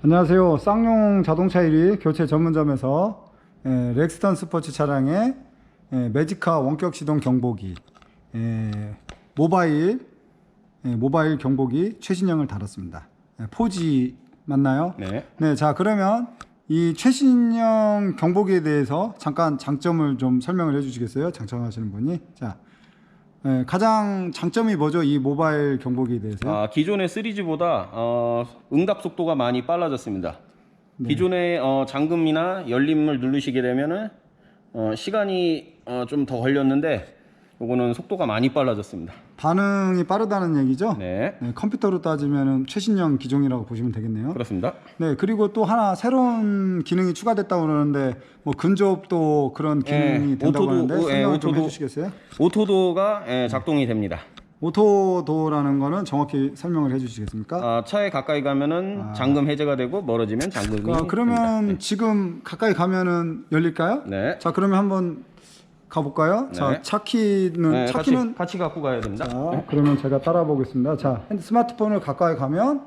안녕하세요. 쌍용 자동차 1위 교체 전문점에서 에, 렉스턴 스포츠 차량의 에, 매지카 원격 시동 경보기 에, 모바일 에, 모바일 경보기 최신형을 달았습니다. 에, 포지 맞나요? 네. 네, 자 그러면 이 최신형 경보기에 대해서 잠깐 장점을 좀 설명을 해주시겠어요? 장착하시는 분이 자 에, 가장 장점이 뭐죠? 이 모바일 경보기에 대해서 아, 기존의 3G보다 어, 응답 속도가 많이 빨라졌습니다. 기존의 어, 잠금이나 열림을 누르시게 되면은 어, 시간이 어, 좀 더 걸렸는데 요거는 속도가 많이 빨라졌습니다. 반응이 빠르다는 얘기죠? 네. 네, 컴퓨터로 따지면 최신형 기종이라고 보시면 되겠네요. 그렇습니다. 네, 그리고 또 하나 새로운 기능이 추가됐다고 그러는데 뭐 근접도 그런 기능이 예, 된다고 오토도- 하는데 오, 예, 설명을 좀 오토도- 해주시겠어요? 오토도가 예, 작동이 됩니다. 오토도라는 거는 정확히 설명을 해주시겠습니까? 아, 차에 가까이 가면은 잠금 해제가 되고 멀어지면 잠금이 아, 그러면 됩니다. 지금 가까이 가면은 열릴까요? 네. 자, 그러면 한번 가볼까요? 자, 네. 차키는 네, 차키는 같이, 같이 갖고 가야 됩니다. 자, 그러면 제가 따라 보겠습니다. 자, 스마트폰을 가까이 가면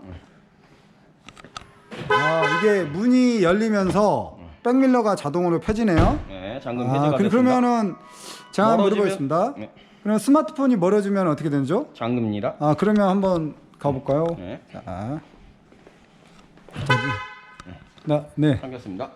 아, 이게 문이 열리면서 백밀러가 자동으로 펴지네요. 네, 잠금 해제가 아, 그- 됐습니다. 그러면은 자, 한번 멀어지면- 물어보겠습니다. 네. 그럼 스마트폰이 멀어지면 어떻게 되죠? 잠금입니다. 아, 그러면 한번 가볼까요? 네. 자, 저기, 나, 네, 잠겼습니다.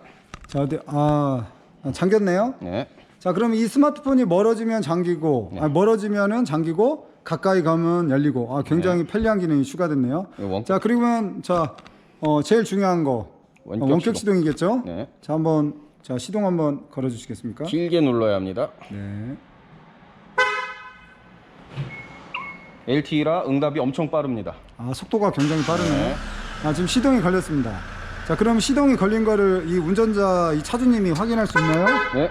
자 어디 아 아, 잠겼네요. 네. 자, 그럼 이 스마트폰이 멀어지면 잠기고, 네. 아, 멀어지면은 잠기고, 가까이 가면 열리고, 아, 굉장히 편리한 기능이 추가됐네요. 이 원격- 자, 그러면 자, 어, 제일 중요한 거 원격 어, 원격 시동. 시동이겠죠? 네. 자, 한번 자 시동 한번 걸어 주시겠습니까? 길게 눌러야 합니다. 네. LTE라 응답이 엄청 빠릅니다. 아, 속도가 굉장히 빠르네요. 네. 아, 지금 시동이 걸렸습니다. 자, 그럼 시동이 걸린 거를 이 운전자 이 차주님이 확인할 수 있나요? 네.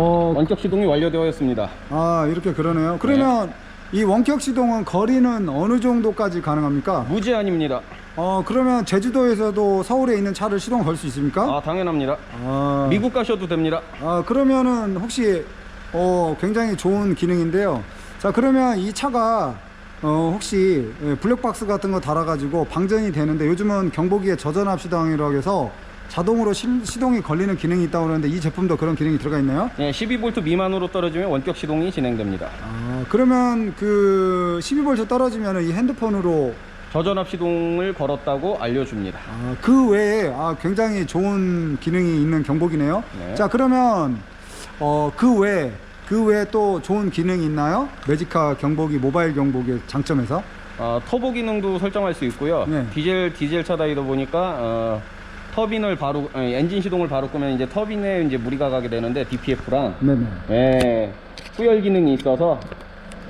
어, 원격 시동이 완료되었습니다. 아, 이렇게 그러네요. 그러면 이 원격 시동은 거리는 어느 정도까지 가능합니까? 무제한입니다. 어 그러면 제주도에서도 서울에 있는 차를 시동 걸 수 있습니까? 아, 당연합니다. 아, 미국 가셔도 됩니다. 아 그러면은 혹시 어 굉장히 좋은 기능인데요. 자 그러면 이 차가 어 혹시 예, 블랙박스 같은 거 달아가지고 방전이 되는데 요즘은 경보기에 저전 압 시동이라고 해서 자동으로 시, 시동이 걸리는 기능이 있다고 그러는데 이 제품도 그런 기능이 들어가 있나요? 네, 12V 미만으로 떨어지면 원격 시동이 진행됩니다. 아 그러면 그 12V 떨어지면은 이 핸드폰으로 저전압 시동을 걸었다고 알려줍니다. 아, 그 외에 아, 굉장히 좋은 기능이 있는 경보기네요. 네. 자, 그러면 어, 그 외에 그 외에 또 좋은 기능이 있나요? 매지카 경보기 모바일 경보기 장점에서? 아, 터보 기능도 설정할 수 있고요. 네. 디젤 디젤 차다이다 보니까 어, 터빈을 바로 아니, 엔진 시동을 바로 끄면 이제 터빈에 이제 무리가 가게 되는데 DPF랑 네네. 예, 후열 기능이 있어서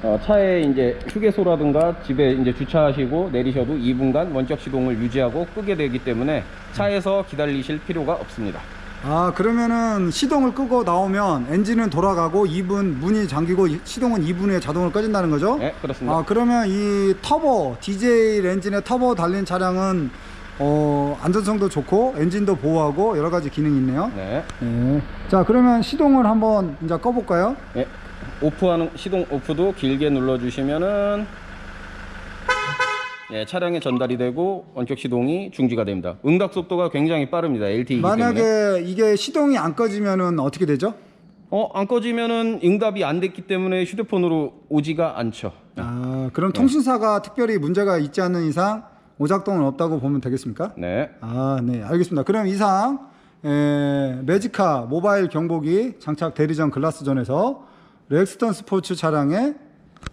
어, 차에 이제 휴게소라든가 집에 이제 주차하시고 내리셔도 2분간 원격 시동을 유지하고 끄게 되기 때문에 차에서 기다리실 필요가 없습니다. 아, 그러면은 시동을 끄고 나오면 엔진은 돌아가고 2분 문이 잠기고 이- 시동은 2분 후에 자동으로 꺼진다는 거죠? 네, 그렇습니다. 아, 그러면 이 터보, 디젤 엔진에 터보 달린 차량은 어, 안전성도 좋고 엔진도 보호하고 여러 가지 기능이 있네요. 네. 네. 자, 그러면 시동을 한번 이제 꺼볼까요? 네. 오프하는 시동 오프도 길게 눌러 주시면은 예, 차량에 전달이 되고 원격 시동이 중지가 됩니다. 응답 속도가 굉장히 빠릅니다. LTE이기 만약에 때문에. 이게 시동이 안 꺼지면은 어떻게 되죠? 어, 안 꺼지면은 응답이 안 됐기 때문에 휴대폰으로 오지가 않죠. 아, 네. 그럼 통신사가 특별히 문제가 있지 않는 이상 오작동은 없다고 보면 되겠습니까? 네. 아, 네, 알겠습니다. 그럼 이상 에, 매지카 모바일 경보기 장착 대리점 글라스존에서 렉스턴 스포츠 차량의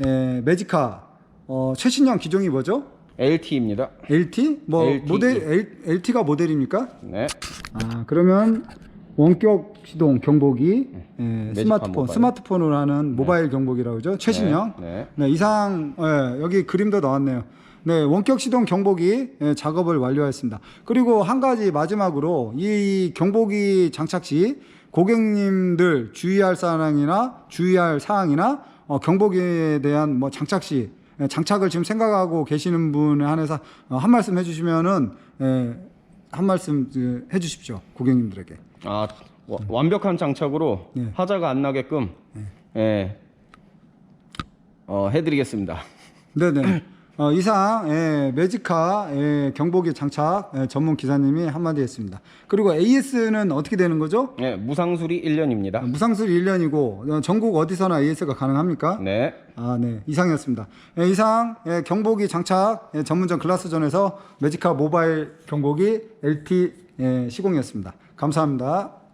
에, 매지카 어, 최신형 기종이 뭐죠? LTE입니다. LT? 뭐 LTE. 모델 L, LT가 모델입니까? 네. 아 그러면 원격 시동 경보기 예, 매직카 스마트폰 모바일. 스마트폰으로 하는 모바일 경보기라고 그러죠 최신형 네, 네, 이상 예, 여기 그림도 나왔네요 네 원격 시동 경보기 예, 작업을 완료했습니다 그리고 한 가지 마지막으로 이 경보기 장착 시 고객님들 주의할 사항이나 주의할 사항이나 어, 경보기에 대한 뭐 장착 시 예, 장착을 지금 생각하고 계시는 분에 한해서 어, 한 말씀 해주시면은 예, 한 말씀 그, 해주십시오 고객님들에게. 아, 와- 완벽한 장착으로 네. 하자가 안 나게끔 예. 어, 해드리겠습니다. 네네. 어, 이상 예, 매지카 예, 경보기 장착 예, 전문 기사님이 한마디 했습니다. 그리고 AS는 어떻게 되는 거죠? 네, 무상수리 1년입니다. 무상술 1년이고 어, 전국 어디서나 AS가 가능합니까? 네. 아, 네. 이상이었습니다. 예, 이상 예, 경보기 장착 예, 전문점 글라스존에서 매지카 모바일 경보기 LT 예, 시공이었습니다. 감사합니다.